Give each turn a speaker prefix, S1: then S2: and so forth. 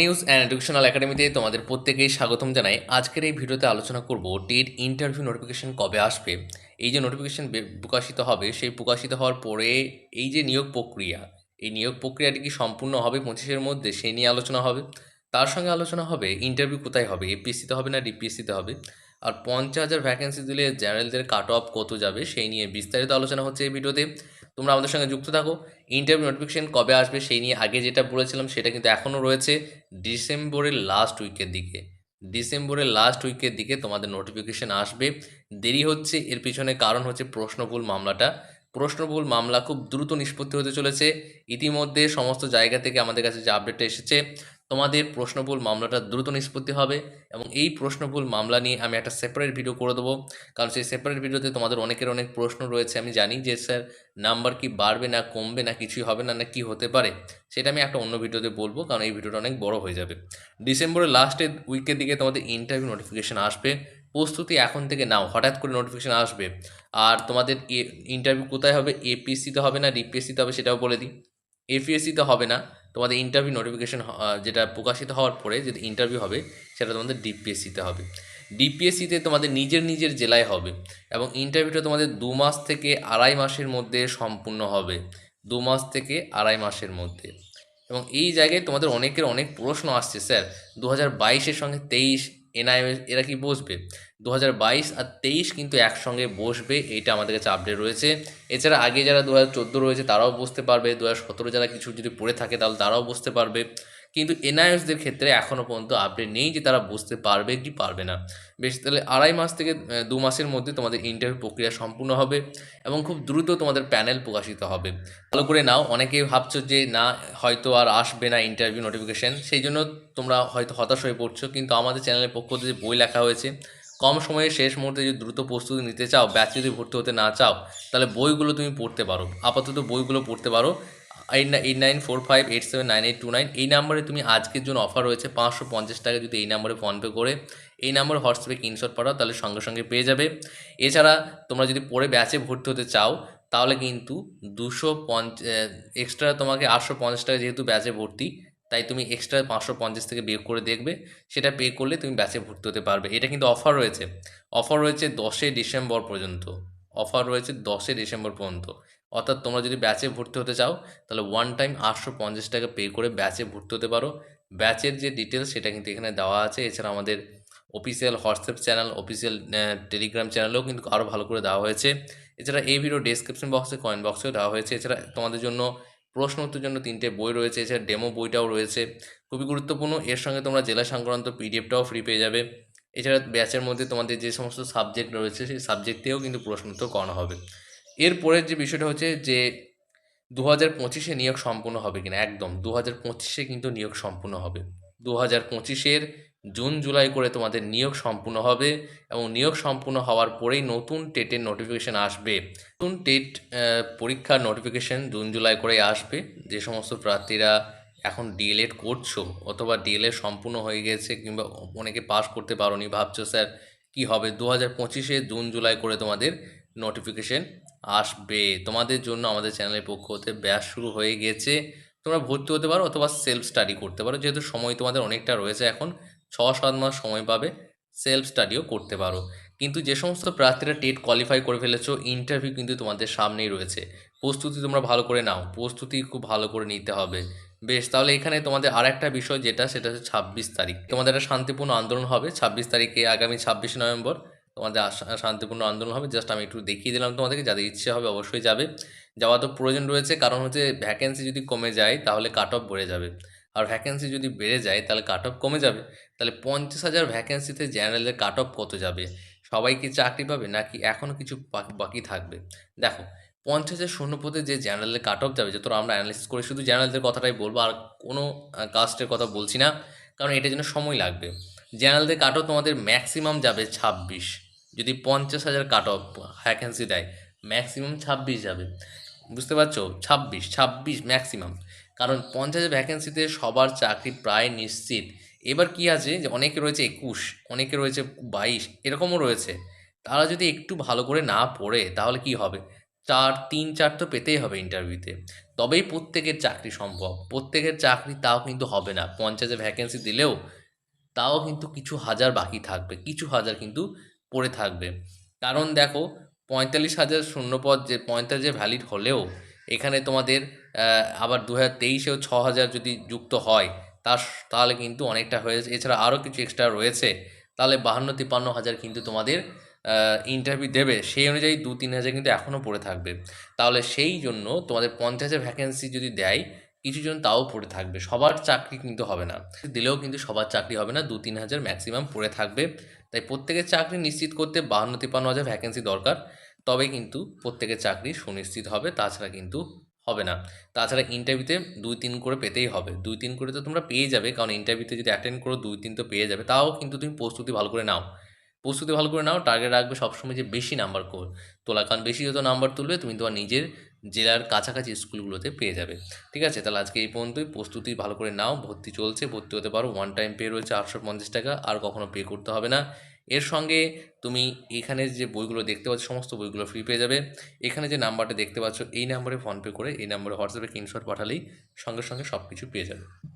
S1: News and educational একাডেমিতে তোমাদের প্রত্যেকেই স্বাগতম জানাই। আজকের এই ভিডিওতে আলোচনা করব টেট ইন্টারভিউ নোটিফিকেশন কবে আসবে? এই যে নোটিফিকেশন প্রকাশিত হবে, সেই প্রকাশিত হওয়ার পরে এই যে নিয়োগ প্রক্রিয়া, এই নিয়োগ প্রক্রিয়াটি কি সম্পূর্ণ হবে পঁচিশের মধ্যে সেই নিয়ে আলোচনা হবে। তার সঙ্গে আলোচনা হবে ইন্টারভিউ কোথায় হবে এপিএসসিতে হবে না ডিপিএসসিতে হবে। আর পঞ্চাশ হাজার ভ্যাকেন্সি দিলে জেনারেলদের কাট অফ কত যাবে, সেই নিয়ে বিস্তারিত আলোচনা হচ্ছে এই ভিডিওতে। তোমরা আমাদের সঙ্গে যুক্ত থাকো। ইন্টারভিউ নোটিফিকেশন কবে আসবে সেই নিয়ে আগে যেটা বলেছিলাম সেটা কিন্তু এখনও রয়েছে ডিসেম্বরের লাস্ট উইকের দিকে। ডিসেম্বরের লাস্ট উইকের দিকে তোমাদের নোটিফিকেশন আসবে। দেরি হচ্ছে, এর পিছনে কারণ হচ্ছে প্রশ্নভুল মামলাটা। প্রশ্নভুল মামলা খুব দ্রুত নিষ্পত্তি হতে চলেছে। ইতিমধ্যে সমস্ত জায়গা থেকে আমাদের কাছে যে আপডেটটা এসেছে তোমাদের প্রশ্নভুল মামলাটা দ্রুত নিষ্পত্তি হবে এবং এই প্রশ্নভুল মামলা নিয়ে আমি একটা সেপারেট ভিডিও করে দেবো। কারণ সেই সেপারেট ভিডিওতে তোমাদের অনেকের অনেক প্রশ্ন রয়েছে। আমি জানি যে স্যার নাম্বার কি বাড়বে না কমবে না কিছুই হবে না না কি হতে পারে? সেটা আমি একটা অন্য ভিডিওতে বলব, কারণ এই ভিডিওটা অনেক বড় হয়ে যাবে। ডিসেম্বরের লাস্টের উইকের দিকে তোমাদের ইন্টারভিউ নোটিফিকেশান আসবে। প্রস্তুতি এখন থেকে নাও, হঠাৎ করে নোটিফিকেশান আসবে। আর তোমাদের ইন্টারভিউ কোথায় হবে? এপিএসসিতে হবে না ডিপিএসসিতে হবে সেটাও বলে দিই। এপিএসসিতে হবে না। তোমাদের ইন্টারভিউ নোটিফিকেশান যেটা প্রকাশিত হওয়ার পরে যদি ইন্টারভিউ হবে, সেটা তোমাদের ডিপিএসসিতে হবে। ডিপিএসসিতে তোমাদের নিজের নিজের জেলায় হবে এবং ইন্টারভিউটা তোমাদের দু মাস থেকে আড়াই মাসের মধ্যে সম্পূর্ণ হবে। দু মাস থেকে আড়াই মাসের মধ্যে। এবং এই জায়গায় তোমাদের অনেকের অনেক প্রশ্ন আসছে, স্যার। দু হাজার বাইশের সঙ্গে তেইশ এনআইএস এরা কি বসবে? দু হাজার বাইশ আর তেইশ কিন্তু একসঙ্গে বসবে, এইটা আমাদের কাছে আপডেট রয়েছে। এছাড়া আগে যারা দু হাজার চোদ্দ রয়েছে তারাও বসতে পারবে দু হাজার সতেরো যারা কিছু যদি পড়ে থাকে তাহলে তারাও বসতে পারবে। কিন্তু এনআইএসদের ক্ষেত্রে এখনও পর্যন্ত আপডেট নেই যে তারা বুঝতে পারবে কি পারবে না। বেশ, তাহলে আড়াই মাস থেকে দু মাসের মধ্যে তোমাদের ইন্টারভিউ প্রক্রিয়া সম্পূর্ণ হবে এবং খুব দ্রুত তোমাদের প্যানেল প্রকাশিত হবে। ভালো করে নাও, অনেকেই ভাবছ যে না, হয়তো আর আসবে না ইন্টারভিউ নোটিফিকেশান সেই জন্য তোমরা হয়তো হতাশ হয়ে পড়ছো, কিন্তু আমাদের চ্যানেলের পক্ষ থেকে বই লেখা হয়েছে, কম সময়ে শেষ মুহূর্তে যদি দ্রুত প্রস্তুতি নিতে চাও ব্যাচ যদি ভর্তি হতে না চাও, তাহলে বইগুলো তুমি পড়তে পারো। আপাতত বইগুলো পড়তে পারো। Eight eight nine four five eight seven nine eight two nine এই নাম্বারে তুমি আজকের জন্য অফার রয়েছে পাঁচশো পঞ্চাশ টাকা যদি এই নাম্বারে ফোনপে করে। এই নাম্বারে হোয়াটসঅ্যাপে স্ক্রিনশট পাঠাও, তাহলে সঙ্গে সঙ্গে পেয়ে যাবে। এছাড়া তোমরা যদি পরে ব্যাচে ভর্তি হতে চাও, তাহলে কিন্তু দুশো পঞ্চ এক্সট্রা তোমাকে আটশো পঞ্চাশ টাকা যেহেতু ব্যাচে ভর্তি, তাই তুমি এক্সট্রা পাঁচশো পঞ্চাশ থেকে বিয়োগ করে দেখবে। সেটা পে করলে তুমি ব্যাচে ভর্তি হতে পারবে। এটা কিন্তু অফার রয়েছে। অফার রয়েছে দশই ডিসেম্বর পর্যন্ত। অফার রয়েছে দশই ডিসেম্বর পর্যন্ত। অর্থাৎ তোমরা যদি ব্যাচে ভর্তি হতে চাও, তাহলে ওয়ান টাইম আটশো পঞ্চাশ টাকা পে করে ব্যাচে ভর্তি হতে পারো। ব্যাচের যে ডিটেলস সেটা কিন্তু এখানে দেওয়া আছে। এছাড়া আমাদের official WhatsApp channel official Telegram চ্যানেলেও কিন্তু আরও ভালো করে দেওয়া হয়েছে। এছাড়া এই ভিডিও ডেসক্রিপশন বক্সে কয়েন বক্সেও দেওয়া হয়েছে। এছাড়া তোমাদের জন্য প্রশ্ন উত্তর জন্য তিনটে বই রয়েছে। এছাড়া ডেমো বইটাও রয়েছে। খুবই গুরুত্বপূর্ণ। এর সঙ্গে তোমরা জেলা সংক্রান্ত পিডিএফটাও ফ্রি পেয়ে যাবে। এছাড়া ব্যাচের মধ্যে তোমাদের যে সমস্ত সাবজেক্ট রয়েছে, সেই সাবজেক্টেও কিন্তু প্রশ্ন উত্তর করানো হবে। এরপরের যে বিষয়টা হচ্ছে যে দু হাজার পঁচিশে নিয়োগ সম্পূর্ণ হবে কিনা, একদম দু হাজার পঁচিশে কিন্তু নিয়োগ সম্পূর্ণ হবে। দু হাজার পঁচিশের জুন, জুলাই করে তোমাদের নিয়োগ সম্পূর্ণ হবে এবং নিয়োগ সম্পূর্ণ হওয়ার পরেই নতুন টেটের নোটিফিকেশান আসবে। নতুন টেট পরীক্ষার নোটিফিকেশান জুন, জুলাই করেই আসবে। যে সমস্ত প্রার্থীরা এখন ডিএলএড করছ অথবা ডিএলএড সম্পূর্ণ হয়ে গেছে কিংবা অনেকে পাস করতে পারোনি, ভাবছ স্যার কি হবে? দু হাজার পঁচিশে জুন, জুলাই করে তোমাদের নোটিফিকেশান আসবে। তোমাদের জন্য আমাদের চ্যানেলের পক্ষ হতে ব্যাস শুরু হয়ে গেছে। তোমরা ভর্তি হতে পারো অথবা সেলফ স্টাডি করতে পারো। যেহেতু সময় তোমাদের অনেকটা রয়েছে এখন ছ সাত মাস সময় পাবে সেলফ স্টাডিও করতে পারো। কিন্তু যে সমস্ত প্রার্থীরা টেট কোয়ালিফাই করে ফেলেছো ইন্টারভিউ কিন্তু তোমাদের সামনেই রয়েছে। প্রস্তুতি তোমরা ভালো করে নাও। প্রস্তুতি খুব ভালো করে নিতে হবে। বেশ, তাহলে এখানে তোমাদের আর একটা বিষয় যেটা, সেটা হচ্ছে ছাব্বিশ তারিখ। তোমাদের একটা শান্তিপূর্ণ আন্দোলন হবে। ছাব্বিশ তারিখে আগামী ছাব্বিশে নভেম্বর তোমাদের শান্তিপূর্ণ আন্দোলন হবে। জাস্ট আমি একটু দেখিয়ে দিলাম তোমাদেরকে, যাদের ইচ্ছে হবে অবশ্যই যাবে। যাওয়া তো প্রয়োজন রয়েছে, কারণ হচ্ছে ভ্যাকেন্সি যদি কমে যায়, তাহলে কাট অফ বেড়ে যাবে। আর ভ্যাকেন্সি যদি বেড়ে যায়, তাহলে কাট অফ কমে যাবে। তাহলে পঞ্চাশ হাজার ভ্যাকেন্সিতে জেনারেলের কাট অফ কত যাবে? সবাই কি চাকরি পাবে, নাকি এখনও কিছু বাকি থাকবে? দেখো, পঞ্চাশ পঞ্চাশের শূন্যপদে যে জেনারেলের কাট অফ যাবে যত আমরা অ্যানালিসিস করে শুধু জেনারেলদের কথাটাই বলব, আর কোনো কাস্টের কথা বলছি না, কারণ এটার জন্য সময় লাগবে। জেনারেলদের কাট অফ তোমাদের ম্যাক্সিমাম যাবে ছাব্বিশ। যদি পঞ্চাশ হাজার কাট অফ ভ্যাকেন্সি দেয় ম্যাক্সিমাম ছাব্বিশ যাবে। বুঝতে পারছ? ছাব্বিশ ছাব্বিশ ম্যাক্সিমাম কারণ পঞ্চাশের ভ্যাকেন্সিতে সবার চাকরি প্রায় নিশ্চিত। এবার কি আছে যে অনেকে রয়েছে একুশ, অনেকে রয়েছে বাইশ, এরকমও রয়েছে। তারা যদি একটু ভালো করে না পড়ে, তাহলে কি হবে? চার, তিন, চার তো পেতেই হবে ইন্টারভিউতে তবেই প্রত্যেকের চাকরি সম্ভব। প্রত্যেকের চাকরি তাও কিন্তু হবে না। পঞ্চাশে ভ্যাকেন্সি দিলেও, তাও কিন্তু কিছু হাজার বাকি থাকবে। কিছু হাজার কিন্তু পড়ে থাকবে। কারণ দেখো, পঁয়তাল্লিশ হাজার শূন্যপদ যে, পঁয়তাল্লিশ ভ্যালিড হলেও এখানে তোমাদের আবার দু হাজার তেইশেও ছ হাজার যদি যুক্ত হয়, তার, তাহলে কিন্তু অনেকটা হয়েছে এছাড়া আরও কিছু এক্সট্রা রয়েছে। তাহলে বাহান্ন তিপ্পান্ন হাজার কিন্তু তোমাদের ইন্টারভিউ দেবে। সেই অনুযায়ী দু তিন হাজার কিন্তু এখনও পড়ে থাকবে। তাহলে সেই জন্য তোমাদের পঞ্চায়েতের ভ্যাকেন্সি যদি দেয় কিছু জন তাও পড়ে থাকবে। সবার চাকরি কিন্তু হবে না। দিলেও কিন্তু সবার চাকরি হবে না। দু তিন হাজার ম্যাক্সিমাম পড়ে থাকবে। তাই প্রত্যেকের চাকরি নিশ্চিত করতে বাহান্ন তিপ্পান্ন হাজার ভ্যাকেন্সি দরকার। তবে কিন্তু প্রত্যেকের চাকরি সুনিশ্চিত হবে, তাছাড়া কিন্তু হবে না। তাছাড়া ইন্টারভিউতে দুই তিন করে পেতেই হবে। দুই তিন করে তো তোমরা পেয়ে যাবে, কারণ ইন্টারভিউতে যদি অ্যাটেন্ড করো দুই তিন তো পেয়ে যাবে। তাও কিন্তু তুমি প্রস্তুতি ভালো করে নাও। প্রস্তুতি ভালো করে নাও টার্গেট রাখবে সবসময় যে বেশি নাম্বার কর। তোলা কারণ বেশি যত নাম্বার তুলবে, তুমি তোমার নিজের জেলার কাছাকাছি স্কুলগুলোতে পেয়ে যাবে। ঠিক আছে? তাহলে আজকে এই পর্যন্তই। প্রস্তুতি ভালো করে নাও, ভর্তি চলছে, ভর্তি হতে পারো। ওয়ান টাইম পে রয়েছে আটশো পঞ্চাশ টাকা, আর কখনো পে করতে হবে না। এর সঙ্গে তুমি এখানে যে বইগুলো দেখতে পাচ্ছ, সমস্ত বইগুলো ফ্রি পেয়ে যাবে। এখানে যে নাম্বারটা দেখতে পাচ্ছ, এই নাম্বারে ফোনপে করে, এই নাম্বারে হোয়াটসঅ্যাপে স্ক্রিনশট পাঠালেই সঙ্গে সঙ্গে সব কিছু পেয়ে যাবে।